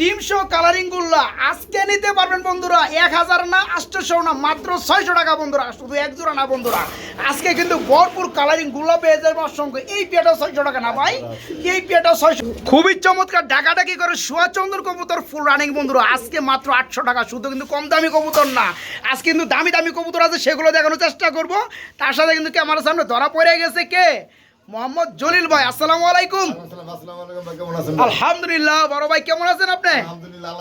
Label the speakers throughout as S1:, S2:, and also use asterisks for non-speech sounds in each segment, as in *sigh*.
S1: ডিম show colouring গুল্লা। আজকে নিতে পারবেন বন্ধুরা এক হাজার না আটশোশো না, মাত্র ছয়শো টাকা বন্ধুরা, শুধু এক জোড়া না বন্ধুরা। আজকে কিন্তু ভরপুর কালারিং গুল্লা পেয়ে যাবে অসংখ্য। এই পেটা ছয়শো টাকা না ভাই? এই পেটা ছয়শো খুবই চমৎকার ডাকাডাকি করে সুয়াচন্দ্র কবুতর ফুল রানিং বন্ধুরা। আজকে মাত্র আটশো টাকা, শুধু কিন্তু কম দামি কবুতর না। আজকে কিন্তু দামি দামি কবুতর আছে, সেগুলো দেখানোর চেষ্টা করব। তার সাথে কিন্তু ক্যামেরার সামনে ধরা পড়ে গেছে কে? মোহাম্মদ জলিল ভাই আসসালামু আলাইকুম। আলহামদুলিল্লাহ বড় ভাই কেমন আছেন আপনি?
S2: আলহামদুলিল্লাহ,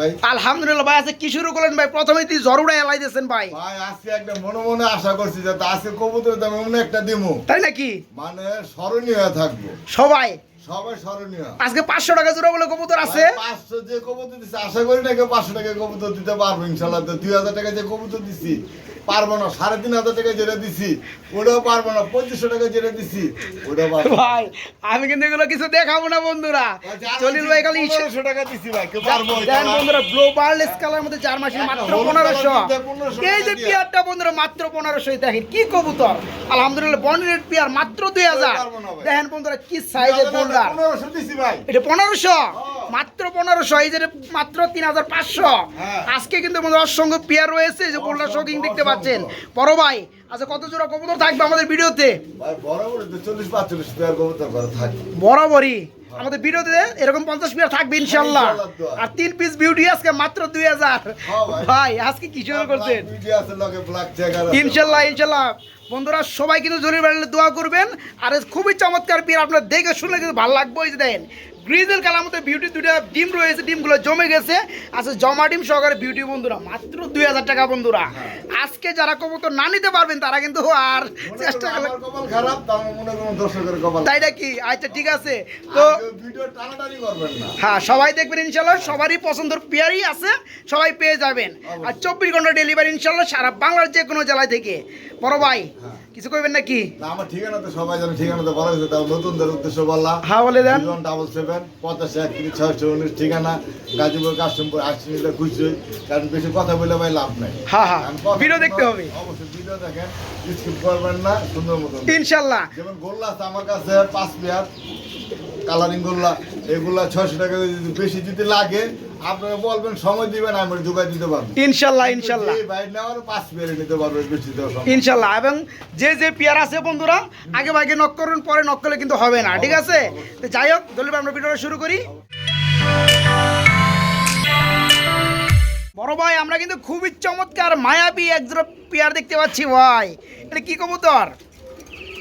S2: ভাই।
S1: আলহামদুলিল্লাহ আজকে কি শুরু করলেন ভাই? প্রথমেই তুই জরুরা এলাই দিয়েছেন ভাই।
S2: ভাই, আজকে একটা মনে মনে আশা করছি যে আজকে কবুতরের দাম এমন একটা দিমু,
S1: তাই নাকি?
S2: মানে স্মরণীয় হয়ে থাকব।
S1: সবাই?
S2: সবাই স্মরণীয়।
S1: আজকে পাঁচশো টাকা জোড়া বলে কবুতর আছে?
S2: ভাই, 500 যে কবুতর দিছি, আশা করি না কেউ 500 টাকা কবুতর দিতে পারব। তো 2000 টাকা যে কবুতর দিছি, পারব না। সাড়ে তিন হাজার টাকা যেটা দিছি, ওটাও পারব না। 2500 টাকা যেটা দিছি, ওটাও পারব
S1: ভাই আমি কিন্তু এগুলো কিছু দেখাবো না বন্ধুরা। জলিল ভাই খালি
S2: 1500 টাকা দিছি ভাই, কেউ পারব
S1: বন্ধুরা ব্লু বার্লেস কালার। মধ্যে চার মাসের মাত্র পনেরোশো।
S2: কালার মধ্যে 1500
S1: এই যে পিয়ারটা বন্ধুরা মাত্র পনেরোশো দেখেন কি কবুতর। আলহামদুলিল্লাহ বনের পিয়ার মাত্র দুই হাজার। দেখেন বন্ধুরা কি সাইজের বোল্ডার
S2: 1500 দিছি ভাই।
S1: এটা পনেরোশো? মাত্র পনেরোশো এই যে মাত্র তিন হাজার পাঁচশো।
S2: হ্যাঁ।
S1: আজকে কিন্তু অসংখ্য পেয়ার রয়েছে যে বোল্ডার শোকিং দেখতে পাচ্ছেন? বড় ভাই আচ্ছা কত জোড়া কবুতর থাকবে আমাদের ভিডিওতে? বরাবরই আমাদের ভিডিওতে এরকম পঞ্চাশ পেয়ার থাকবে ইনশাল্লাহ। আর তিন পিস বিউটি আজকে মাত্র দুই হাজার।
S2: হ্যাঁ ভাই।
S1: আজকে কি শুরু করছেন। ইনশাল্লাহ ইনশাল্লাহ। বন্ধুরা সবাই কিন্তু জরুরি দোয়া করবেন। আর খুবই চমৎকার পেয়ার আপনার দেখে শুনলে কিন্তু ভালো লাগবে দেখেন। গ্রিজেল কালার মধ্যে বিউটি দুটা ডিম রয়েছে ডিমগুলো জমে গেছে। আচ্ছা জমা ডিম সহকারে বিউটি বন্ধুরা মাত্র দুই হাজার টাকা বন্ধুরা। আজকে যারা কবুতর না নিতে পারবেন তারা কিন্তু আর চেষ্টা
S2: খারাপ,
S1: তাই নাকি? আচ্ছা ঠিক আছে। তো। হ্যাঁ সবাই দেখবেন ইনশাল্লাহ সবারই পছন্দের পেয়ারই আছে সবাই পেয়ে যাবেন। আর চব্বিশ ঘণ্টা ডেলিভারি ইনশাল্লাহ সারা বাংলার যে কোনো জেলায় থেকে। বড় ভাই
S2: হ্যাঁ।
S1: কিছু করবেন নাকি?
S2: না, আমার ঠিকানা তো সবাই জানে, ঠিকানা তো বলা হয়েছে, তাও নতুনদের উদ্দেশ্য বললাম।
S1: হ্যাঁ বলে দেন।
S2: জীবন ডাবল সেভেন, পঁচাশি, একত্রিশ, ছয়শো উনিশ, ঠিকানা, গাজীপুর, কাশিমপুর, আসছি নিলে খুশি কারণ বেশি কথা বলে ভাই লাভ নাই।
S1: হ্যাঁ হ্যাঁ ভিডিও দেখতে হবে।
S2: অবশ্যই ভিডিও দেখেন স্কিপ করবেন না সুন্দর মতন।
S1: ইনশাল্লাহ।
S2: যেমন গোল্লা আছে আমার কাছে পাঁচ পেয়ার কালারিং গোল্লা এগুলা ছয়শো টাকা যদি বেশি যদি লাগে আপনারা বলবেন সময় দিবেন আমি যোগাই দিতে পারব।
S1: ইনশাল্লাহ ইনশাল্লাহ।
S2: বাইরে নেওয়ার পাঁচ পেয়ারে নিতে পারবে বেশি
S1: ইনশাল্লাহ এবং যে যে পেয়ার আছে বন্ধুরা আগে ভাগে নক করুন পরে নক করলে কিন্তু হবে না ঠিক আছে? তো যাই হোক দলিল আমরা ভিডিওটা শুরু করি। বড় ভাই আমরা কিন্তু খুবই চমৎকার মায়াবী একজোড়া পেয়ার দেখতে পাচ্ছি ভাই। এটা কি কবুতর?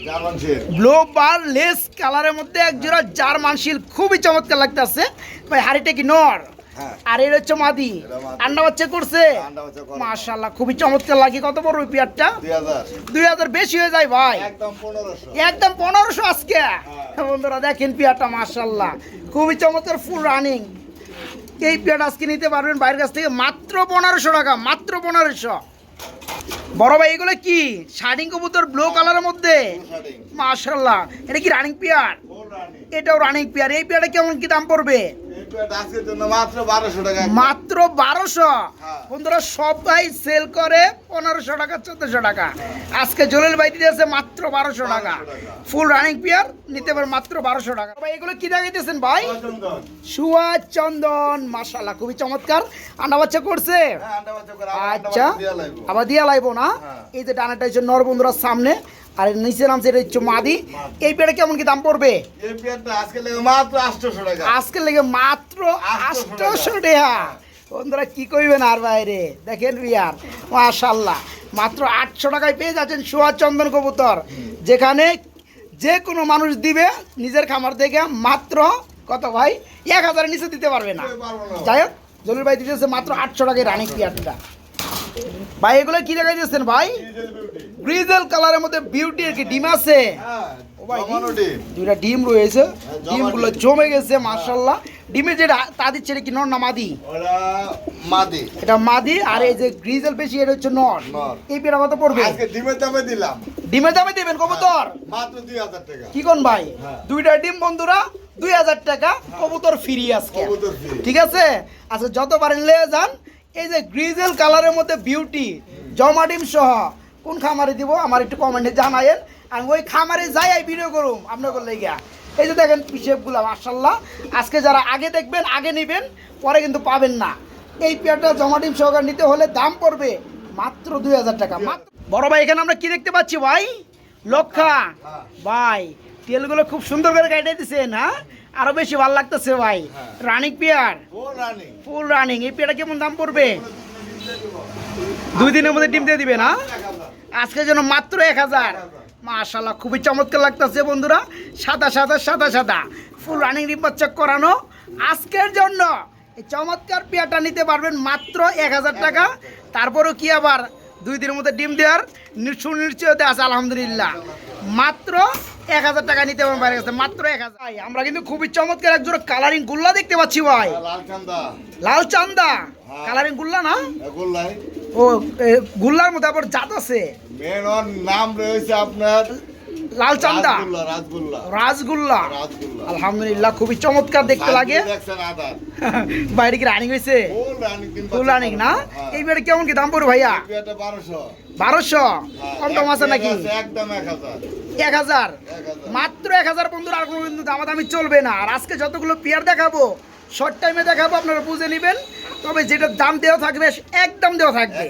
S2: জার্মান শের
S1: ব্লো বার লেস কালারের মধ্যে একজোড়া জার্মান শিল খুবই চমৎকার লাগতেছে। ভাই হাড়িটা কি নর? আর এর হচ্ছে মাদি। আন্ডা বাচ্চা করছে। মাশাল্লাহ খুবই চমৎকার লাগে। কত বড় ওই পেয়ারটা?
S2: দুই হাজার।
S1: বেশি হয়ে যায় ভাই।
S2: একদম পনেরোশো।
S1: আজকে। বন্ধুরা দেখেন পেয়ারটা মাশাল্লাহ খুবই চমৎকার ফুল রানিং এই পেয়ারটা আজকে নিতে পারবেন বাইরের কাছ থেকে মাত্র পনেরোশো টাকা মাত্র পনেরোশো। বড় ভাই এগুলো কি? শার্টিং কবুতর ব্লু কালারের মধ্যে? মাশাল্লাহ এটা কি রানিং পেয়ার? এটাও রানিং পেয়ার। এই পেয়ারটা কেমন কি দাম পড়বে?
S2: মাত্র বারোশো হ্যাঁ।
S1: বন্ধুরা সবাই সেল করে পনেরোশো টাকা চোদ্দশো টাকা। আজকে জলিল ভাই দিতেছে মাত্র বারোশো টাকা। ফুল রানিং পিয়ার নিতে পারেন মাত্র বারোশো টাকা। ভাই এগুলো কি দেখাইতেছেন ভাই। সুয়া চন্দন। মাশাল্লাহ খুবই চমৎকার। আন্ডা বাচ্চা করছে?
S2: হ্যাঁ, আবার
S1: আচ্ছা
S2: দিয়া লাগবো।
S1: আবার দিয়া লাইবো না?
S2: হ্যাঁ।
S1: এই যে ডানাটা নর বন্ধুরার সামনে। আর নিচে নামছে এটা হচ্ছে মাদি। এই পেয়ারে কেমন কি দাম পড়বে?
S2: আজকে লেগে মাত্র 800 টাকা।
S1: বন্ধুরা কি কইবেন আর বাইরে? দেখেন বিয়ার মাশাল্লাহ মাত্র আটশো টাকায় পেয়ে যাচ্ছেন সোয়া চন্দন কবুতর। যেখানে যে কোনো মানুষ দিবে নিজের খামার থেকে মাত্র কত ভাই? এক হাজারের নিচে দিতে পারবে না। যাই হোক জলির ভাই দিতেছে মাত্র আটশো টাকায় রানিং পিয়ারটা। ভাই এগুলো কি জায়গায় দিয়েছেন ভাই। গ্রিজেল কালারের মধ্যে বিউটি কি? ডিম আছে?
S2: হ্যাঁ,
S1: ও ভাই,
S2: জমানো ডিম।
S1: দুইটা ডিম রয়েছে।
S2: জমা
S1: ডিমগুলো জমে গেছে মার্শাল্লাহ ডিমের যেটা তা দিচ্ছে এটা কি নর না মাদি?
S2: মাদি।
S1: এটা মাদি আর এই যে গ্রিজেল বেশি এটা হচ্ছে নর। এই পেটা কত পড়বে?
S2: আজকে ডিমের দামে দিলাম।
S1: ডিমের দামে দেবেন কবুতর?
S2: মাত্র দুই হাজার টাকা।
S1: কি কোন ভাই?
S2: হ্যাঁ।
S1: দুইটা ডিম বন্ধুরা দুই হাজার টাকা। কবুতর ফ্রি আজকে।
S2: কবুতর
S1: ঠিক আছে? আচ্ছা যত পারেন লেয়ে যান এই যে গ্রিজেল কালারের মধ্যে বিউটি জমা ডিম সহ কোন খামারে দিব? আমার একটু কমেন্টে জানায়েন। আমি ওই খামারে যাই এই ভিডিও করুম। আপনার করলে গিয়া এই যে দেখেন পিসেপগুলো মার্শাল্লাহ আজকে যারা আগে দেখবেন আগে নেবেন পরে কিন্তু পাবেন না। এই পেয়ারটা জমা ডিম সহকারে নিতে হলে দাম পড়বে মাত্র দুই হাজার টাকা। মাত্র বড় ভাই এখানে আমরা কি দেখতে পাচ্ছি ভাই? লক্ষা।
S2: হ্যাঁ।
S1: ভাই তেলগুলো খুব সুন্দর করে কাটে দিছেন হ্যাঁ? আরও বেশি ভালো লাগতেছে ভাই।
S2: রানিং
S1: রানিক পেয়ার
S2: রানি
S1: ফুল রানিং এই পেয়ারটা কেমন দাম পড়বে? দুই দিনের মধ্যে ডিম দিয়ে দিবে। না? আজকের জন্য মাত্র এক হাজার। মাশাল্লাহ খুবই চমৎকার লাগতেছে বন্ধুরা। সাদা সাদা সাদা সাদা। ফুল রানিং ডিম বাচ্চা করানো আজকের জন্য। এই চমৎকার পেয়ারটা নিতে পারবেন মাত্র এক হাজার টাকা। তারপরেও কি আবার দুই দিনের মধ্যে ডিম দেওয়ার? সুনিশ্চয়তা আছে আলহামদুলিল্লাহ। মাত্র এক হাজার টাকা নিতে পারবেন বাইরে কাছে মাত্র এক হাজার। আমরা কিন্তু খুবই চমৎকার একজোড়া কালারিং গুল্লা দেখতে পাচ্ছি ভাই।
S2: লাল চান্দা।
S1: লাল চান্দা?
S2: হ্যাঁ।
S1: কালারিং গুল্লা না? ও গুল্লার মধ্যে আবার জাত আছে।
S2: নাম রয়েছে আপনার
S1: লাল চান্দা?
S2: রাজগোল্লা
S1: আলহামদুলিল্লাহ খুবই চমৎকার দেখতে লাগে। *laughs* বাইরে কি রানিং হয়েছে
S2: ফুল রানি
S1: না?
S2: হ্যাঁ।
S1: এই বেড়ে কেমন কি দাম পড়বে ভাইয়া?
S2: বারোশো।
S1: বারোশো? কম টম আছে নাকি?
S2: একদম এক হাজার।
S1: এক হাজার। মাত্র এক হাজার বন্ধুরা আর কোনো কিন্তু দামাদামি চলবে না। আর আজকে যতগুলো পেয়ার দেখাবো শর্ট টাইমে দেখাবো আপনারা বুঝে নেবেন। তবে যেটার দাম দেওয়া থাকবে একদম দেওয়া থাকবে।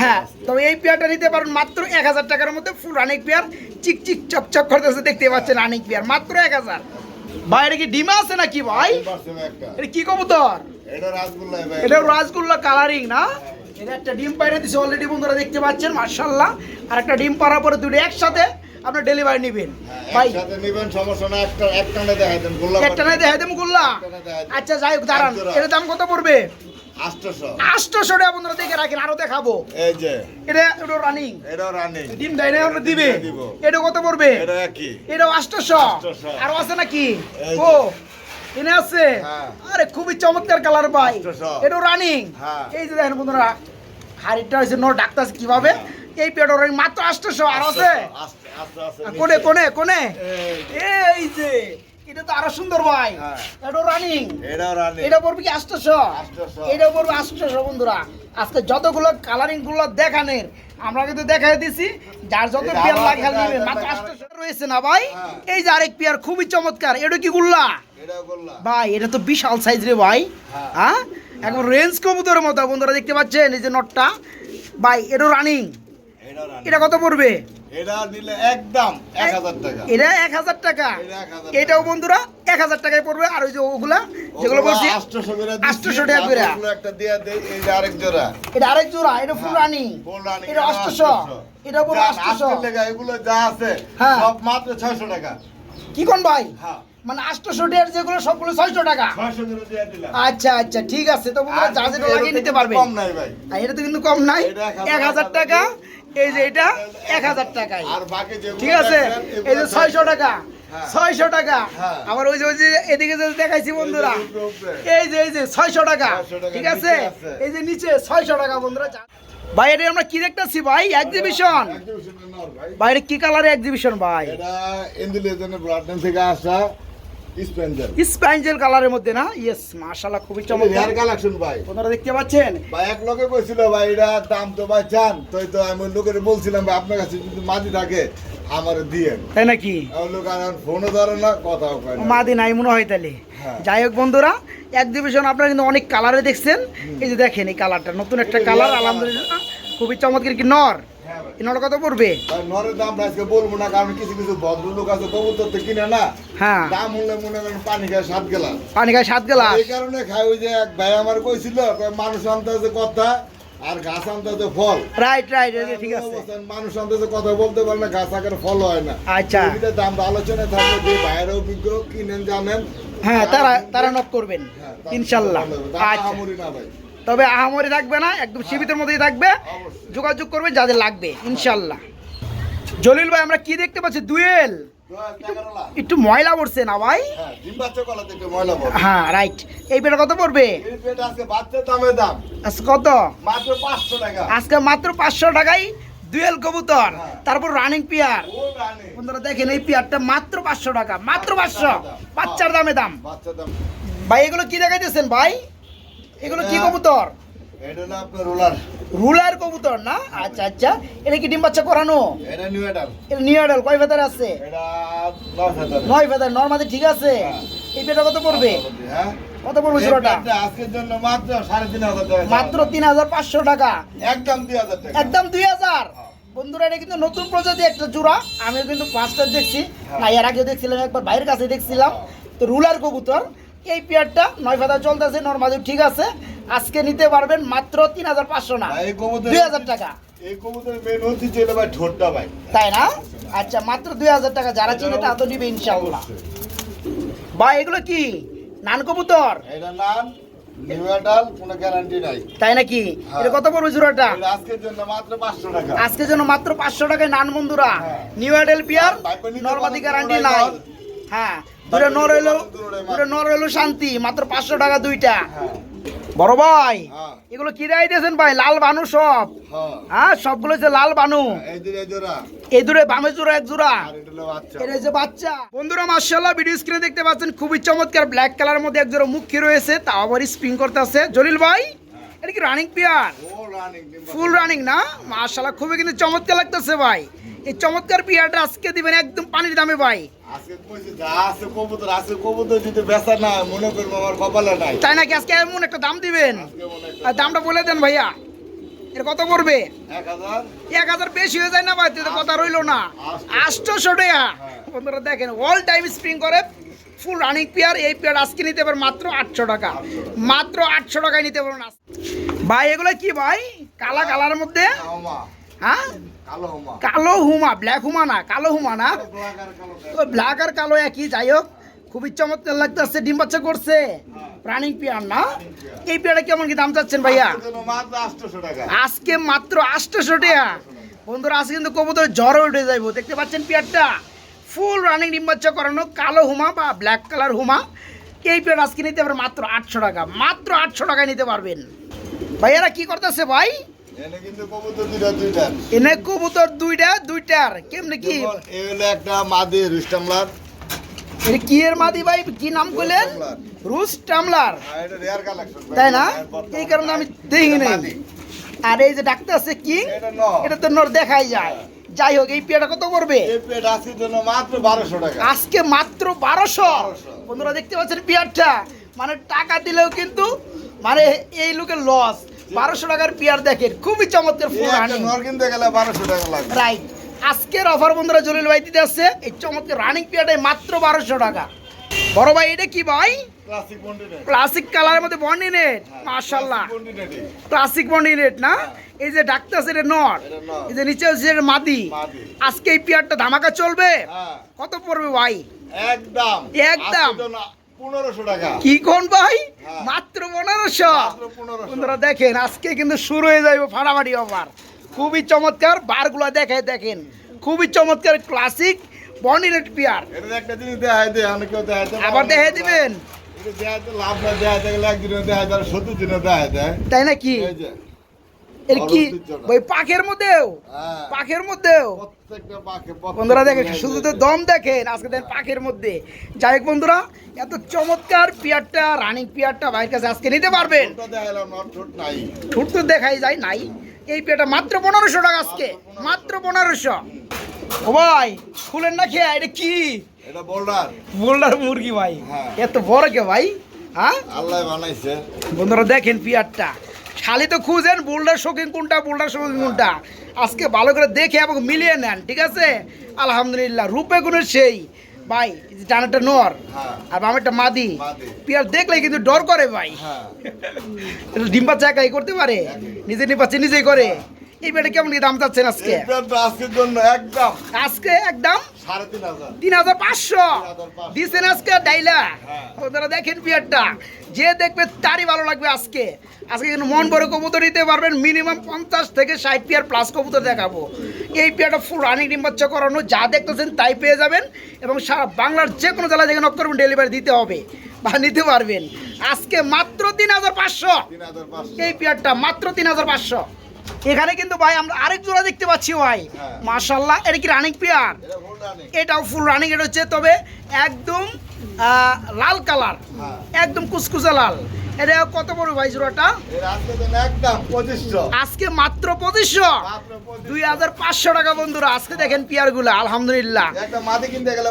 S1: হ্যাঁ তবে এই পেয়ারটা নিতে পারেন মাত্র এক হাজার টাকার মধ্যে ফুল রানিক পেয়ার চিক চিক চকচক করতেছে দেখতে পাচ্ছেন রানিক পেয়ার মাত্র এক হাজার। বাইরে কি ডিমা আছে নাকি ভাই? এটা কি কবুতর?
S2: এটা রাজগোল্লা ভাই।
S1: কালারিং না? এটা একটা ডিম পাইরে দিছে অলরেডি বন্ধুরা দেখতে পাচ্ছেন মার্শাল্লাহ আর একটা ডিম পাড়ার পরে দুটো একসাথে আপনার ডেলিভারি নেবেন।
S2: হ্যাঁ,
S1: ভাই।
S2: নিবেন সমস্যা না একটা একটানে দেখাই দেন গোল্লা
S1: একটা নাই দেখাই দেবো গুল্লা?
S2: দেন।
S1: আচ্ছা যাই হোক দাঁড়ান। এটার দাম কত পড়বে?
S2: আষ্টশো
S1: আটশোশো টাকা বন্ধুরা দেখে রাখেন আরও দেখাবো।
S2: এই যে।
S1: এটা এটা রানিং
S2: এটাও রানি
S1: ডিম দেয় না ওটা দিবে? এটা কত পড়বে?
S2: এটা একই।
S1: এটা আটশোশো।
S2: 800
S1: আরও আছে নাকি? ও এনে আছে?
S2: হ্যাঁ।
S1: আরে খুবই চমৎকার কালার ভাই। এটা রানিং
S2: হ্যাঁ।
S1: এই যে দেখেন বন্ধুরা হাড়িটা হয়েছে নো ডাক্তার কীভাবে? এই পেটো রানিং মাত্র আটশোশো আর আছে? কোনে কোনে কোনে?
S2: এই,
S1: যে এটা তো আরও সুন্দর ভাই।
S2: হ্যাঁ।
S1: এটা রানিং
S2: এটাও রানি
S1: এটা পড়বে কি
S2: 800
S1: এটা পড়বে আটশোশো বন্ধুরা। আজকে যতগুলো কালারিংগুলো দেখানের আমরা কিন্তু দেখাই দিছি। যার যত পেয়ার লাগে নেবে মাত্র
S2: দেখানো-
S1: রয়েছে না ভাই?
S2: হ্যাঁ।
S1: এই যে আরেক পেয়ার খুবই চমৎকার। এটা কি গুল্লা? ভাই এটা তো বিশাল সাইজ রে ভাই।
S2: হ্যাঁ।
S1: হ্যাঁ? একদম রেঞ্জ কবুতরের মতো বন্ধুরা দেখতে পাচ্ছেন এই যে নটটা ভাই এটা রানি এটা কত পড়বে?
S2: এটা নিলে একদম এক হাজার টাকা।
S1: এটা এক হাজার টাকা? এটাও বন্ধুরা এক হাজার টাকায় পড়বে। আর ওই যে ওগুলা যেগুলো বলছি
S2: আষ্টশো করে
S1: 800 টাকা করে।
S2: একটা দিয়ে দেই এই যে আরেক জোড়া।
S1: এটা আরেক জোড়া এটা ফুল রানিং
S2: ফুল রানি,
S1: এটা
S2: এটা 800
S1: এটা বড়
S2: যা
S1: অষ্টশো
S2: এগুলো যা আছে
S1: হ্যাঁ।
S2: সব মাত্র ছয়শো টাকা।
S1: কি কোন ভাই?
S2: হ্যাঁ।
S1: মানে আটশোশো ডের যেগুলো সবগুলো ছয়শো টাকা? আচ্ছা আচ্ছা ঠিক আছে। তো যেটা লাগিয়ে নিতে পারবে
S2: কম নাই ভাই।
S1: এটা তো কিন্তু কম নাই।
S2: এক হাজার
S1: টাকা এই যে এটা এক হাজার টাকায়। ঠিক আছে? এই যে ছয়শো টাকা।
S2: হ্যাঁ।
S1: ছয়শো টাকা।
S2: হ্যাঁ।
S1: আবার ওই যে ওই যে এদিকে যে দেখাইছি বন্ধুরা।
S2: এই যে।
S1: এই যে ছয়শো টাকা। ঠিক আছে? এই যে নিচে ছয়শো টাকা বন্ধুরা ভাই এটা আমরা কি দেখতেছি ভাই? এক্সিবিশন
S2: ভাই।
S1: বাইরে কি কালারের এক্সিবিশন ভাই?
S2: এটা ইন্দুলেজনের ব্রাডন থেকে আসা। স্পেঞ্জার
S1: স্প্যাঞ্জেল কালারের মধ্যে না? ইয়েস মাশাআল্লাহ খুবই চমৎকার।
S2: হেয়ার কালেকশন ভাই।
S1: আপনারা দেখতে পাচ্ছেন?
S2: ভাই এক লোকে কইছিল ভাই এটা দাম তো ভাই তো তো আমি লোকের বলছিলাম ভাই আপনার কাছে যদি মাটি থাকে আমার
S1: তাই নাকি?
S2: ওই লোক আর ফোনও ধরে না কথাও কয় না।
S1: মাদি নাই মনে হয় তাহলে।
S2: হ্যাঁ।
S1: যাই হোক বন্ধুরা এক্সিবিশন আপনারা কিন্তু অনেক কালারে দেখছেন। এই যে দেখেন এই কালারটা নতুন একটা কালার আলহামদুলিল্লাহ খুবই চমৎকার কি নর? কত পড়বে?
S2: নরের দাম আজকে বলব না কারণ কিছু কিছু ভদ্রলোক আছে কবুতর তো কিনে না।
S1: হ্যাঁ।
S2: দাম হলে মনে করেন পানি খায় সাত
S1: পানি খায় সাত গ্লাস।
S2: এই কারণে খাই ওই যে এক ভাই আমার কইছিল মানুষ আনতে আছে কথা আর গাছ আনতে ফল।
S1: রাইট রাইট ঠিক আছে।
S2: মানুষ আনতে কথা বলতে পারে না গাছ আকারে ফল হয় না।
S1: আচ্ছা।
S2: দাম আলোচনায় থাকলে যে বাইরের অভিজ্ঞ কিনেন জানেন।
S1: হ্যাঁ তারা তারা নক করবেন
S2: হ্যাঁ,
S1: ইনশাল্লাহ। আচ্ছা।
S2: ভাই।
S1: তবে আহামরি থাকবে না একদম সীমিতের মধ্যেই থাকবে। যোগাযোগ করবে যাদের লাগবে ইনশাল্লাহ। জলিল ভাই আমরা কি দেখতে পাচ্ছি? দুয়েল। একটু ময়লা পড়ছে না ভাই?
S2: হ্যাঁ, পড়ে।
S1: হ্যাঁ রাইট এই পেটা কত পড়বে?
S2: আজকে
S1: কত?
S2: মাত্র পাঁচশো টাকা।
S1: আজকে মাত্র পাঁচশো টাকায় দুয়েল কবুতর
S2: হ্যাঁ।
S1: তারপর রানিং পিয়ার বন্ধুরা দেখেন এই পিয়ারটা মাত্র পাঁচশো টাকা মাত্র পাঁচশো। বাচ্চার দাম। দাম। ভাই এগুলো কি দেখাইতেছেন ভাই? এগুলো কি কবুতর?
S2: এটা হলো আপনার রোলার।
S1: রুলার কবুতর না? আচ্ছা আচ্ছা। এটা কি ডিম বাচ্চা করানো?
S2: এটা নিউ এডাল
S1: এটা নিউ আডাল কয় ফেদার আছে?
S2: এটা নয়
S1: ফেদার। নর্মালি ঠিক আছে। এই পেটা কত পড়বে?
S2: হ্যাঁ।
S1: কত পড়বে জোড়াটা?
S2: আজকের জন্য মাত্র টাকা
S1: মাত্র
S2: একদম টাকা।
S1: বন্ধুরা এটা কিন্তু নতুন প্রজাতি একটা জোড়া। আমিও কিন্তু ফার্স্ট দেখছি। না এর আগে দেখছিলাম একবার বাইরের কাছে দেখছিলাম। তো রুলার কবুতর। এই পেয়ারটা নয় ফাদা চলতেছে নর্মালি ঠিক আছে। আজকে নিতে পারবেন মাত্র তিন হাজার পাঁচশো না।
S2: ভাই,
S1: দুই হাজার টাকা।
S2: এই কবুতরের মেন হচ্ছে যে ভাই ঠোঁটটা ভাই।
S1: তাই না? আচ্ছা মাত্র দুই হাজার টাকা। যারা চিনে তা তো নিবে ইনশাল্লাহ বা এগুলো কি? নান কবুতর?
S2: এটা
S1: তাই নাকি? এটা কত পড়বে জোড়াটা?
S2: আজকের জন্য মাত্র পাঁচশো
S1: টাকায় নান বন্ধুরা।
S2: হ্যাঁ।
S1: নিউ এডেল পিয়ার নর্মাদি গ্যারান্টি নাই। হ্যাঁ। দুটো নর হইল
S2: পুরোটাই
S1: নর হইল শান্তি মাত্র পাঁচশো টাকা দুইটা। বড় ভাই। এগুলো কি দিয়েছেন ভাই? লাল বানু সব।
S2: হ্যাঁ
S1: সবগুলো হচ্ছে লাল বানু।
S2: এই দুটো
S1: দূরে বামে জোড়া এক জোড়া।
S2: এটা বাচ্চা
S1: হচ্ছে বাচ্চা। বন্ধুরা মার্শাল্লাহ ভিডিও স্ক্রিনে দেখতে পাচ্ছেন খুবই চমৎকার ব্ল্যাক কালার মধ্যে এক জোড়া মুখী রয়েছে তাও আবার স্প্রিং করতেছে। জলিল ভাই এটা কি রানিং
S2: ডিম
S1: ফুল রানিং না? মাশাআল্লাহ খুবই কিন্তু চমৎকার লাগতেছে ভাই। এই চমৎকার পিয়ারটা আজকে দিবেন একদম পানির দামে ভাই।
S2: আজকে
S1: তাই নাকি? এমন একটা দাম দিবেন? দামটা বলে দেন ভাইয়া। এর কত
S2: এক হাজার।
S1: বেশি হয়ে যায় না ভাই কথা রইল না। টাকা। বন্ধুরা দেখেন অল টাইম স্প্রিং করে ফুল রানিং পেয়ার এই পেয়ার আজকে নিতে পারেন মাত্র আটশো টাকা। মাত্র আটশো টাকায় নিতে পারবেন। ভাই এগুলো কি ভাই? কালা কালার মধ্যে? হ্যাঁ?
S2: কালো হুমা।
S1: ব্ল্যাক হুমা না কালো হুমা না?
S2: ব্ল্যাক আর কালো
S1: ওই ব্ল্যাক আর কালো একই যাই হোক খুবই চমৎকার লাগতেছে ডিম বাচ্চা করছে। রানিং পেয়ার না? এই পেয়ারটা কেমন কি দাম চাচ্ছেন ভাইয়া? আজকে মাত্র আটশোশো টাকা। বন্ধুরা আজকে কিন্তু কবুতর জ্বর উঠে যাইবো। দেখতে পাচ্ছেন পেয়ারটা? ফুল রানিং ডিম বাচ্চা করানো কালো হুমা বা ব্ল্যাক কালার হুমা। এই পেয়ার আজকে নিতে পারবেন মাত্র আটশো টাকা। মাত্র আটশো টাকায় নিতে পারবেন। ভাইয়ারা কি করতেছে ভাই?
S2: এনে কবুতর দুইটা
S1: দুইটার। কেমনে কি?
S2: যেমন একটা মাদি রুস্টামলার
S1: এটা কি এর মাদি ভাই? কি নাম করলেন রুস টামলার।
S2: আর
S1: তাই না? এই কারণে আমি দেখি নাই। আর এই যে ডাক্তার আছে কিং
S2: এটা
S1: তো নর দেখাই যায়। যাই হোক এই পেয়ারটা কত করবে? আজকে মাত্র বারোশো। বন্ধুরা দেখতে পাচ্ছেন পেয়ারটা? মানে টাকা দিলেও কিন্তু মানে এই লোকের লস বারোশো টাকার পেয়ার দেখেন খুবই চমৎকার ফুল
S2: কিনতে গেলে বারোশো টাকা লাগবে।
S1: রাইট আজকের অফার বন্ধুরা জলিল ভাই দিতে আসছে এই চমৎকার রানিং পেয়ারটাই মাত্র বারোশো টাকা। বড় ভাই এটা কি ভাই?
S2: ক্লাসিক
S1: কালারের মধ্যে বন্ডিনেট মাশাল্লাহ ক্লাসিক বন্ডিনেট না? এই যে ডাক্তার আছে এটা নর। এই যে নিচে হচ্ছে মাদি।
S2: মাদি।
S1: আজকে এই পেয়ারটা ধামাকা চলবে?
S2: হ্যাঁ।
S1: কত পড়বে ভাই?
S2: একদম।
S1: একদম।
S2: পনেরোশো টাকা।
S1: কি কোন ভাই?
S2: হ্যাঁ।
S1: মাত্র পনেরোশো।
S2: মাত্র 1500
S1: বন্ধুরা দেখেন আজকে কিন্তু শুরু হয়ে যাবে ফাটাফাটি অফার। খুবই চমৎকার বারগুলো দেখে দেখেন। খুবই চমৎকার ক্লাসিক বন্ডিনেট পেয়ার
S2: এটা একটা জিনিস দেখাই দেয় অনেক কেউ দেখাই দেয়
S1: আবার দেখে দিবেন?
S2: এটা দেখাইতে লাভ না দেখাইতে গেলে একদিনে দেখাই দেয় সত্তর দিনে দেখাই দেয়।
S1: তাই নাকি? এর কি? ওই পাখের মধ্যেও?
S2: হ্যাঁ।
S1: পাখের মধ্যেও? বন্ধুরা দেখেন শুধু তো দম দেখেন আজকে দেখেন পাখের মধ্যে। যাই হোক বন্ধুরা এত চমৎকার পিয়ারটা রানিং পিয়ারটা ভাইয়ের কাছে আজকে নিতে পারবেন।
S2: ঠোঁট
S1: তো দেখাই যায় নাই। এই পেটা মাত্র পনেরোশো টাকা আজকে মাত্র পনেরোশো। ও ভাই খুলেন না খেয়ে এটা কি?
S2: এটা বোল্ডার।
S1: বোল্ডার মুরগি ভাই
S2: হ্যাঁ।
S1: এত বড় কে ভাই হ্যাঁ?
S2: আল্লাহ বানাইছে।
S1: বন্ধুরা দেখেন পিয়ারটা। খালি তো খুঁজেন বোল্ডার শৌখিন কোনটা বোল্ডার শৌখিন কোনটা? আজকে ভালো করে দেখে এবং মিলিয়ে নেন ঠিক আছে? আলহামদুলিল্লাহ রূপে গুণের সেই। ভাই ডানাটা নর
S2: হ্যাঁ।
S1: আর বামেরটা মাদি।
S2: মাদি।
S1: পিয়ার দেখলে কিন্তু ডর করে ভাই। ডিম্বা চাকা করতে পারে? নিজে নিপাচ্ছে নিজেই করে। এই বেটা কেমন দাম চাচ্ছেন আজকে?
S2: আজকের জন্য একদম।
S1: আজকে একদম?
S2: তিন হাজার।
S1: পাঁচশো?
S2: 3500
S1: দিচ্ছেন আজকে ডাইলা?
S2: হ্যাঁ।
S1: ওনারা দেখেন যে দেখবে তারই ভালো লাগবে আজকে। আজকে কিন্তু মন বড় কবুতর নিতে পারবেন মিনিমাম পঞ্চাশ থেকে ষাট পিয়ার প্লাস কবুতর দেখাবো। এই পিয়ারটা ফুল রানিং করানো যা দেখতেছেন তাই পেয়ে যাবেন এবং সারা বাংলার যে কোনো জেলায় যেখানে নক করবেন ডেলিভারি দিতে হবে বা নিতে পারবেন। আজকে মাত্র তিন হাজার পাঁচশো। এই পেয়ারটা মাত্র তিন হাজার পাঁচশো। এখানে কিন্তু ভাই আমরা আরেক জোড়া দেখতে পাচ্ছি ভাই।
S2: হ্যাঁ।
S1: মার্শাল্লাহ এটা কি রানিং পেয়ার এটাও ফুল রানিং এটা হচ্ছে তবে একদম লাল কালার
S2: হ্যাঁ।
S1: একদম কুচকুচে লাল। এটা কত বড় ভাই জোড়াটা?
S2: আজকে
S1: মাত্র পঁচিশশো। দুই হাজার পাঁচশো টাকা বন্ধুরা আজকে দেখেন আলহামদুলিল্লাহ।
S2: কিনতে গেলে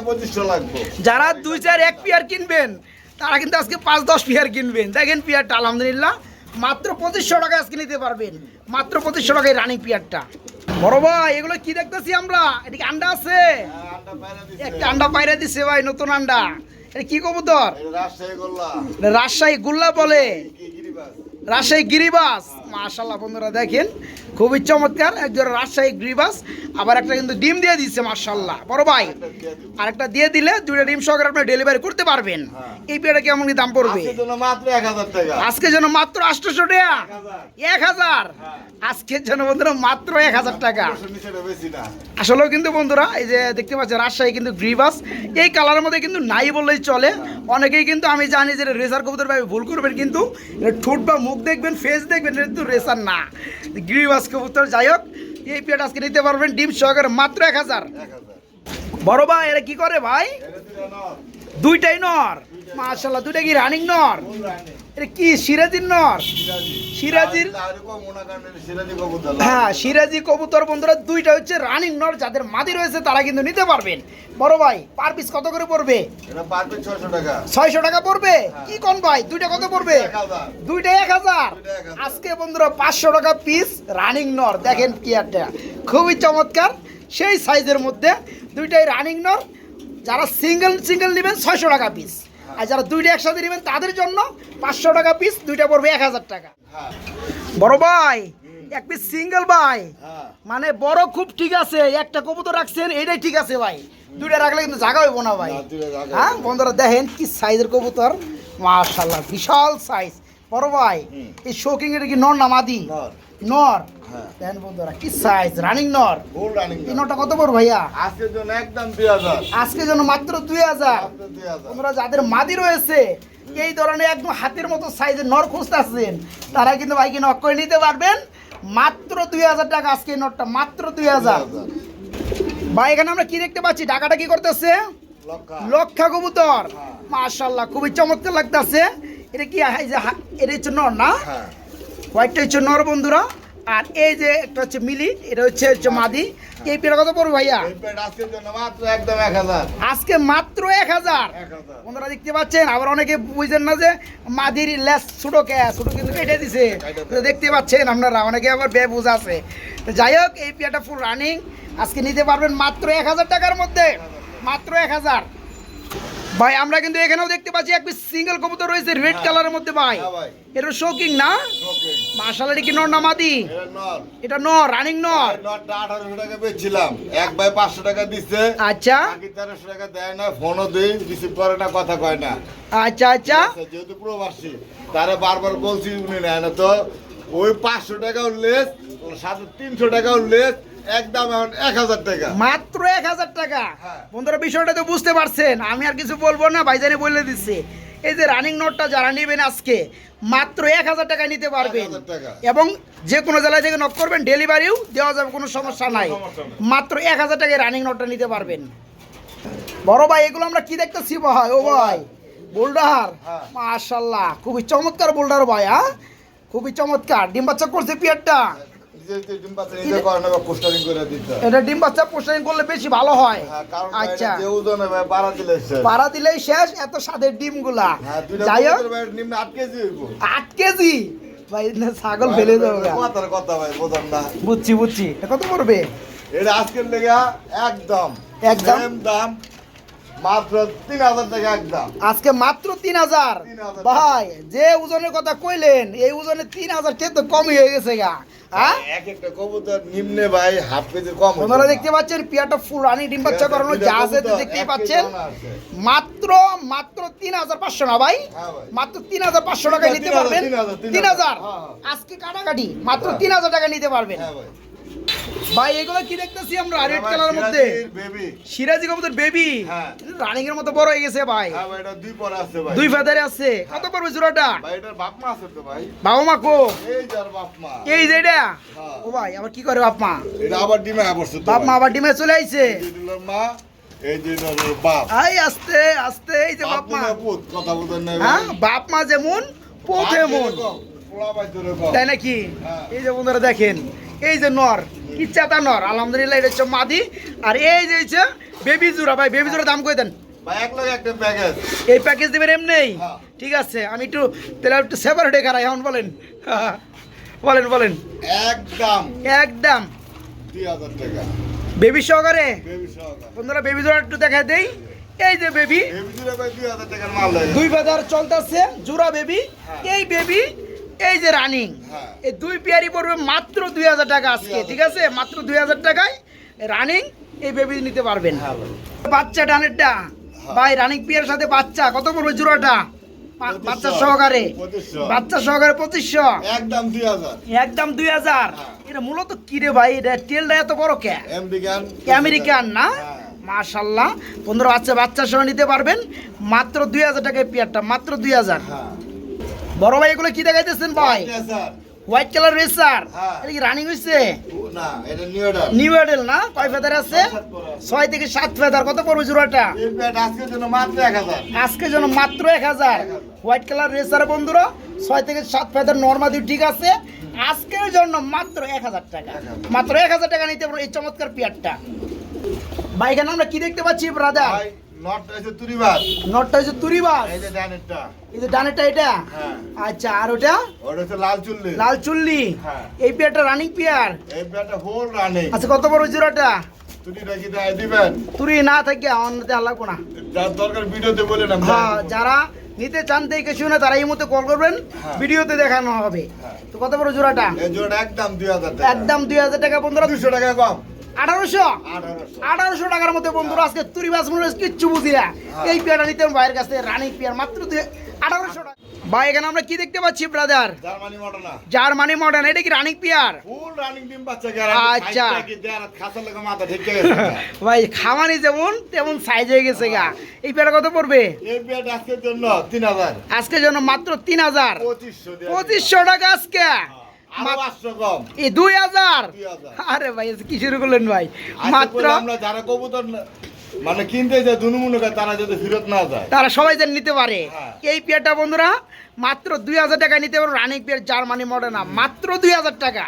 S2: লাগবে।
S1: যারা দুই চার এক পিয়ার কিনবেন তারা কিন্তু আজকে পাঁচ দশ পিয়ার কিনবেন। দেখেন পিয়ারটা আলহামদুলিল্লাহ। মাত্র পঁচিশশো টাকা আজকে নিতে পারবেন। মাত্র পঁচিশশো টাকায় রানিং পিয়ারটা। বড় ভাই এগুলো কি দেখতেছি আমরা? এদিকে আন্ডা আছে। একটা আন্ডা বাইরে দিছে ভাই নতুন আন্ডা। এটা কি কবুতর?
S2: তোর রাজশাহী গোল্লা।
S1: বলে। রাজশাহী গিরিবাস মাশাল্লাহ বন্ধুরা দেখেন খুবই চমৎকার। একজন রাজশাহী গিরিবাস আবার একটা কিন্তু ডিম দিয়ে দিচ্ছে মার্শাল্লাহ বড় ভাই আর একটা দিয়ে দিলে দুইটা ডিম সহকারে আপনি ডেলিভারি করতে পারবেন।
S2: হ্যাঁ।
S1: এই পেয়ারা কেমন কি দাম পড়বে?
S2: আজকের জন্য মাত্র
S1: আজকে আটশোশো টাকা। এক হাজার।
S2: হ্যাঁ।
S1: আজকের জন্য বন্ধুরা মাত্র এক হাজার টাকা। আসলেও কিন্তু বন্ধুরা এই যে দেখতে পাচ্ছেন রাজশাহী কিন্তু গ্রিবাস। এই কালারের মধ্যে কিন্তু নাই বললেই চলে। অনেকেই কিন্তু আমি জানি যে রেসার কবুতর ভাই ভুল করবেন কিন্তু ঠোঁট বা মুখ দেখবেন ফেস দেখবেন কিন্তু রেসার না। গ্রিবাস কবুতর, যাই হোক, এই পেট আজকে নিতে পারবেন ডিম সহকারে মাত্র এক হাজার।
S2: এক
S1: বড় ভাই, এরা কি করে ভাই? দুইটাই নর। মাশাল্লাহ দুইটা কি রানিং নর? এটা কি সিরাজির নর? সিরাজির হ্যাঁ সিরাজি কবুতর বন্ধুরা দুইটা হচ্ছে রানিং নর যাদের মাদি রয়েছে তারা কিন্তু নিতে পারবেন। বড় ভাই পার পিস কত করে পড়বে?
S2: ছয়শো টাকা।
S1: পড়বে? কি কোন ভাই দুইটা কত পড়বে? দুইটা এক হাজার।
S2: দুইটা এক হাজার।
S1: আজকে বন্ধুরা পাঁচশো টাকা পিস রানিং নর। দেখেন কি একটা। খুবই চমৎকার। সেই সাইজের মধ্যে দুইটাই রানিং নর। যারা সিঙ্গেল সিঙ্গেল নেবেন ছয়শো টাকা পিস আর যারা দুইটা একসাথে নেবেন তাদের জন্য পাঁচশো টাকা পিস দুইটা পড়বে এক হাজার টাকা। বড় ভাই এক পিস সিঙ্গেল ভাই। মানে বড় খুব ঠিক আছে একটা কবুতর রাখছেন এটাই ঠিক আছে ভাই। দুইটা রাখলে কিন্তু জায়গা হইব না ভাই। হ্যাঁ বন্ধুরা দেখেন কি সাইজের কবুতর। মাশাল্লাহ বিশাল সাইজ বড় ভাই এই শোকিং এটা কি নর না মাদি?
S2: নর। হ্যাঁ।
S1: বন্ধুরা কি সাইজ রানিং নর।
S2: ফুল রানিং
S1: এই কত বড় ভাইয়া?
S2: আজকের জন্য একদম
S1: মাত্র যাদের মাদি রয়েছে এই ধরনের একদম হাতের মতো সাইজের নর খুঁজতেছেন তারা কিন্তু ভাইকে নক করে নিতে পারবেন। মাত্র দুই হাজার টাকা আজকে নটটা মাত্র দুই হাজার। ভাই এখানে আমরা কি দেখতে পাচ্ছি? টাকাটা কি করতেছে?
S2: লক্ষা।
S1: কবুতর।
S2: হ্যাঁ।
S1: মাশাল্লাহ খুবই চমৎকার লাগতেছে। এটা কি এই যে এটা হচ্ছে নর না?
S2: হ্যাঁ।
S1: হোয়াইটটা হচ্ছে নর বন্ধুরা। আর এই যে একটা হচ্ছে মিলি এটা হচ্ছে হচ্ছে মাদি। এই পেটা কত পড়বে ভাইয়া? আজকে মাত্র এক হাজার। বন্ধুরা দেখতে পাচ্ছেন আবার অনেকে বুঝছেন না যে মাদির লেস ছোটো কে ছোটো কিন্তু কেটে দিছে। দেখতে পাচ্ছেন আপনারা অনেকে আবার বে বুঝ আছে। তো যাই হোক এই পেয়াটা ফুল রানিং আজকে নিতে পারবেন মাত্র এক হাজার টাকার মধ্যে। মাত্র এক হাজার। ভাই আমরা কিন্তু এখানেও দেখতে পাচ্ছি এক সিঙ্গেল কবুতর রয়েছে রেড
S2: হ্যাঁ।
S1: কালারের মধ্যে ভাই।
S2: হ্যাঁ ভাই।
S1: এটা শোকিং না? মার্শাল কি নর না মাদি?
S2: এটা নর।
S1: রানিং নর।
S2: নটটা আঠারোশো টাকা বেচছিলাম। এক ভাই পাঁচশো টাকা দিচ্ছে।
S1: আচ্ছা।
S2: বাকি টাকা দেয় না ফোনও দিই রিসিভ করে না কথা কয় না।
S1: আচ্ছা আচ্ছা।
S2: যেহেতু প্রবাসী তারা বারবার বলছি উনি নেয় না তো। ওই পাঁচশো টাকা উল্লেখ সাথে তিনশো টাকা উল্লেখ একদম এখন এক হাজার টাকা।
S1: মাত্র এক হাজার টাকা?
S2: হ্যাঁ।
S1: বন্ধুরা বিষয়টা তো বুঝতে পারছেন। আমি আর কিছু বলব না ভাইজানি বলে দিচ্ছে। এই যে রানিং নোটটা যারা নেবেন আজকে মাত্র এক হাজার টাকা নিতে পারবেন। এবং যে কোনো জেলায় থেকে নক করবেন ডেলিভারিও দেওয়া যাবে কোনো সমস্যা নাই। মাত্র এক হাজার টাকায় রানিং নোটটা নিতে পারবেন। বড় ভাই এগুলো আমরা কি দেখতেছি ভাই? ও ভাই বোল্ডার।
S2: হ্যাঁ।
S1: মাশাল্লাহ খুবই চমৎকার বোল্ডার ভাই হ্যাঁ? খুবই চমৎকার। ডিম বাচ্চা করছে পিয়ারটা।
S2: হয়।
S1: এটা ডিম বাচ্চা পোস্টারিং করলে বেশি ভালো আচ্ছা। পাড়া দিলেই শেষ। এত স্বাদের ডিমগুলা।
S2: হ্যাঁ
S1: যাই হোক।
S2: আট কেজি
S1: ভাই না ছাগল ফেলে দেবো
S2: কথা ভাই বোঝান না।
S1: বুঝছি বুঝছি। এটা কত পড়বে?
S2: এটা আজকের লেগা একদম।
S1: একদম?
S2: দাম? মাত্র তিন হাজার টাকা একদম
S1: আজকে মাত্র তিন হাজার।
S2: 3000
S1: ভাই যে ওজনের কথা কইলেন এই ওজনে তিন হাজার কে তো কমই হয়ে গেছে গা। হ্যাঁ আপনারা দেখতে পাচ্ছেন পিয়াটা ফুল রানি ডিম বাচ্চা করানো যা আছে দেখতেই পাচ্ছেন। মাত্র মাত্র তিন হাজার পাঁচশো না ভাই
S2: হ্যাঁ
S1: মাত্র তিন হাজার পাঁচশো টাকায় নিতে পারবেন
S2: তিন হাজার। হ্যাঁ।
S1: আজকে কাটাকাটি মাত্র। তিন হাজার টাকা নিতে পারবেন
S2: ভাই
S1: এগুলো কি দেখতেছি আমরা? রেড
S2: ভাই,
S1: কালারের মধ্যে। সিরাজি কবুতর বেবি
S2: হ্যাঁ।
S1: রানিং এর মতো বড় হয়ে গেছে ভাই।
S2: হ্যাঁ ভাই, এটা দুই পর আছে ভাই।
S1: দুই ফেদারে আছে। কত পড়বে জোড়াটা?
S2: ভাই, এটার বাপ মা আছে তো ভাই।
S1: বাবা মা কো?
S2: এই যার বাপ মা।
S1: এই যে এটা?
S2: হ্যাঁ।
S1: ও ভাই আবার কি করে বাপ মা
S2: এটা আবার ডিমে
S1: বাপ মা আবার ডিমে চলে আইছে?
S2: মা, এই যে বাপ।
S1: আই আস্তে আস্তে এই যে
S2: বাপ
S1: বাপ মা
S2: কথা বলতেন না
S1: হ্যাঁ বাপ মা যেমন মন তাই নাকি। এই যে বন্ধুরা দেখেন এই যে নর কি চাতা নর আলহামদুলিল্লাহ এটা হচ্ছে মাদি। আর এই যে হচ্ছে বেবি জোড়া ভাই বেবি জোড়া দাম কই দেন?
S2: ভাই এক লাখ একটা প্যাকেজ
S1: এই প্যাকেজ দেবেন এমনি?
S2: হ্যাঁ।
S1: ঠিক আছে আমি একটু তাহলে একটু সেপারেটে খারাই এখন বলেন। *laughs* বলেন বলেন।
S2: একদম
S1: একদম বেবি সহকারে? বন্ধুরা বেবি জোড়া একটু দেখা দেই। এই যে বেবি
S2: বেবি জুড়ে ভাই দুই হাজার টাকার মাল দেয়।
S1: দুই বেদার চলতেছে জোড়া বেবি
S2: হ্যাঁ।
S1: এই বেবি এই যে রানিং
S2: হ্যাঁ।
S1: এই দুই পেয়ারি পড়বে মাত্র দুই হাজার টাকা আজকে ঠিক আছে? মাত্র দুই হাজার টাকায় রানিং এই বেবি নিতে পারবেন।
S2: হ্যাঁ
S1: বাচ্চা ডানেরটা ভাই রানিং পেয়ার সাথে বাচ্চা কত পড়বে জোড়াটা? বাচ্চা সহকারে। বাচ্চা সহকারে পঁচিশশো।
S2: একদম দুই হাজার।
S1: একদম দুই হাজার।
S2: হ্যাঁ।
S1: এটা মূলত কি রে ভাই? এটা টেলটা এত বড় কে?
S2: আমেরিকান
S1: না?
S2: হ্যাঁ।
S1: মাশাল্লাহ। পনেরো বাচ্চা বাচ্চা সহ নিতে পারবেন। মাত্র দুই হাজার টাকায় পেয়ারটা মাত্র দুই হাজার।
S2: হ্যাঁ।
S1: বড় ভাই এগুলো কি দেখাইতেছেন ভাই? White colour racer. এটা কি রানিং হইছে?
S2: না নিউ অর্ডার
S1: না? কয় ফেদার আছে? ছয় থেকে সাত ফেদার কত পড়বে জোড়াটা?
S2: এই জন্য মাত্র এক হাজার।
S1: হোয়াইট কালার রেসার বন্ধুরা ছয় থেকে সাত ফেদার নর্মাদি ঠিক আছে। আজকের জন্য মাত্র এক হাজার টাকা। মাত্র এক হাজার টাকা নিতে পারব এই চমৎকার পেয়ারটা। এখানে আমরা কি দেখতে পাচ্ছি ব্রাদার নটটা হচ্ছে তুরিবাস
S2: এই যে ডানেরটা।
S1: এই যে ডানেরটা এটা?
S2: হ্যাঁ।
S1: আচ্ছা আর ওটা?
S2: ওটা হচ্ছে লাল চুল্লি।
S1: লাল চুল্লি।
S2: হ্যাঁ।
S1: এই পেয়ারটা রানিং পেয়ার?
S2: এই প্যাটটা হোল রানিং
S1: আচ্ছা কত বড় জোড়াটা?
S2: তুরিটা কি দেয় দিবেন?
S1: তুরি না থাকে অন্যতে আল্লাহ কোনা
S2: যার দরকার ভিডিওতে বলে না
S1: হ্যাঁ যারা নিতে চান দেখে শুনে তারা এই মতো কল করবেন। ভিডিওতে দেখানো হবে। তো কত বড় জোড়াটা?
S2: জোড়া একদম দুই হাজার টাকা।
S1: একদম দুই হাজার টাকা বন্ধুরা।
S2: দুশো টাকা কম।
S1: আঠারোশো?
S2: আঠারোশো।
S1: টাকার মধ্যে বন্ধুরা আজকে তুরি বাস মনে কিচ্ছু বুঝি না। এই পেয়ারটা নিতে হবে ভাইয়ের কাছে রানিং পেয়ার। মাত্র দুই আঠারোশো টাকা। ভাই এখানে আমরা কি দেখতে পাচ্ছি ব্রাদার
S2: জার্মানি
S1: মডার্ন এটা কি রানিং পেয়ার
S2: ফুল রানিং ডিম বাচ্চা
S1: আচ্ছা।
S2: মাথা ঠিক
S1: ভাই খামানি যেমন তেমন সাইজ হয়ে গেছে গা। এই পেয়ারটা কত পড়বে?
S2: এই আজকের জন্য
S1: আজকের মাত্র তিন হাজার।
S2: পঁচিশশো
S1: টাকা আজকে। এই দুই হাজার? আরে ভাই কি শুরু করলেন ভাই? মাত্র
S2: আমরা যারা কবুতর মানে কিনতে দুনুমুনু তারা যদি ফেরত না যায়।
S1: তারা সবাই যেন নিতে পারে।
S2: হ্যাঁ।
S1: এই পেয়ারটা বন্ধুরা মাত্র দুই হাজার টাকায় নিতে পারো রানিং পেয়ার জার্মানি মডেল না মাত্র দুই হাজার টাকা।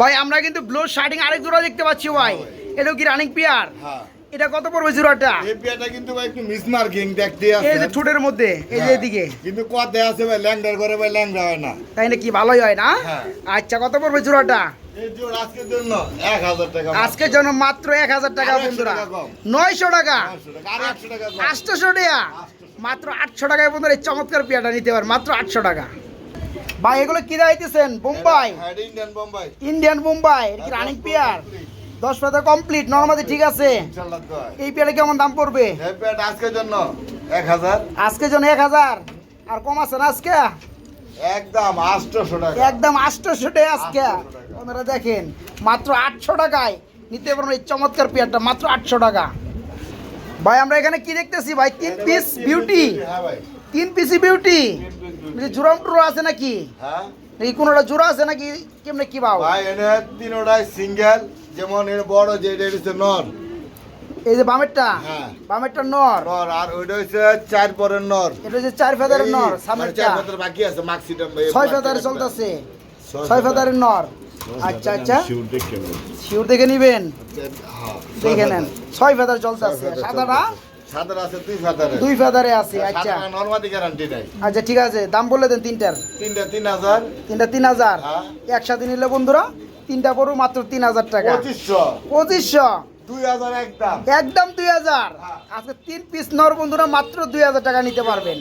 S1: ভাই আমরা কিন্তু ব্লো শার্টিং আরেক জোড়া দেখতে পাচ্ছি ভাই। এটাও কি রানিং পেয়ার?
S2: হ্যাঁ।
S1: এটা কত পড়বে জোড়াটা?
S2: এই পেয়ারটা কিন্তু ভাই একটু মিস মার্কিং দেখতে
S1: এই যে ঠোঁটের মধ্যে এই যে
S2: হ্যাঁ।
S1: এদিকে।
S2: কিন্তু কথা আছে ভাই ল্যাংডার করে ভাই ল্যাংডা হয় না।
S1: তাই না কি ভালোই হয় না?
S2: হ্যাঁ।
S1: আচ্ছা কত পড়বে জোড়াটা?
S2: আজকের জন্য
S1: মাত্র। এক হাজার টাকা বন্ধুরা। নয়শো টাকা।
S2: আটশো টাকা,
S1: মাত্র আটশো টাকায় বন্ধুরা এই চমৎকার পেয়ারটা নিতে পারেন। মাত্র আটশো টাকা। ভাই এগুলো কি দাইতেছেন বোম্বাই।
S2: হ্যাঁ, ইন্ডিয়ান বোম্বাই
S1: এটা কি রানিং পেয়ার দশ পাতা কমপ্লিট নর্মালি ঠিক আছে।
S2: হয়।
S1: এই পেয়ারে কেমন দাম পড়বে?
S2: আজকের জন্য এক হাজার।
S1: আজকের জন্য এক হাজার। আর কম আছে না আজকে?
S2: একদম আটশোশো টাকা।
S1: একদম আটশোশো টাকা আজকে। আপনারা দেখেন মাত্র আটশো টাকায় নিতে পারবেন এই চমৎকার পেয়ারটা মাত্র আটশো টাকা। ভাই আমরা এখানে কি দেখতেছি ভাই? তিন পিস বিউটি
S2: ভাই।
S1: তিন পিসি বিউটি
S2: piece
S1: টুরো আছে নাকি?
S2: হ্যাঁ।
S1: নাকি কোনোটা জোড়া আছে নাকি? কেমনে কি পাও
S2: ভাই এনে তিনোটাই সিঙ্গেল যেমন এর বড় যে এটা হচ্ছে নর।
S1: এই যে বামেরটা
S2: হ্যাঁ।
S1: বামেরটা নর।
S2: নর আর ওইটা হচ্ছে চার পরের নর।
S1: এটা হচ্ছে চার ফেদারের নর
S2: মানে
S1: সামনেরটা।
S2: চার ফেদার বাকি আছে মার্কশিট
S1: ছয় ফেদারে চলতেছে। ছয় ফেদারের নর। আচ্ছা আচ্ছা। শিওর দেখে নিবেন? দেখে নেন। ছয় ফেদার চলতেছে। সাদাটা?
S2: আছে দুই ফেদারে।
S1: দুই ফেদারে আছে আচ্ছা।
S2: গ্যারান্টি নাই।
S1: আচ্ছা ঠিক আছে। দাম বলে দেন তিনটার।
S2: তিনটা তিন হাজার।
S1: তিনটা তিন হাজার।
S2: হ্যাঁ।
S1: একসাথে নিলে বন্ধুরা তিনটা পড়ব মাত্র তিন হাজার টাকা।
S2: পঁচিশশো।
S1: পঁচিশশো।
S2: একদম।
S1: একদম দুই হাজার।
S2: হ্যাঁ।
S1: আজকে তিন পিস নর বন্ধুরা মাত্র দুই হাজার টাকা নিতে পারবেন।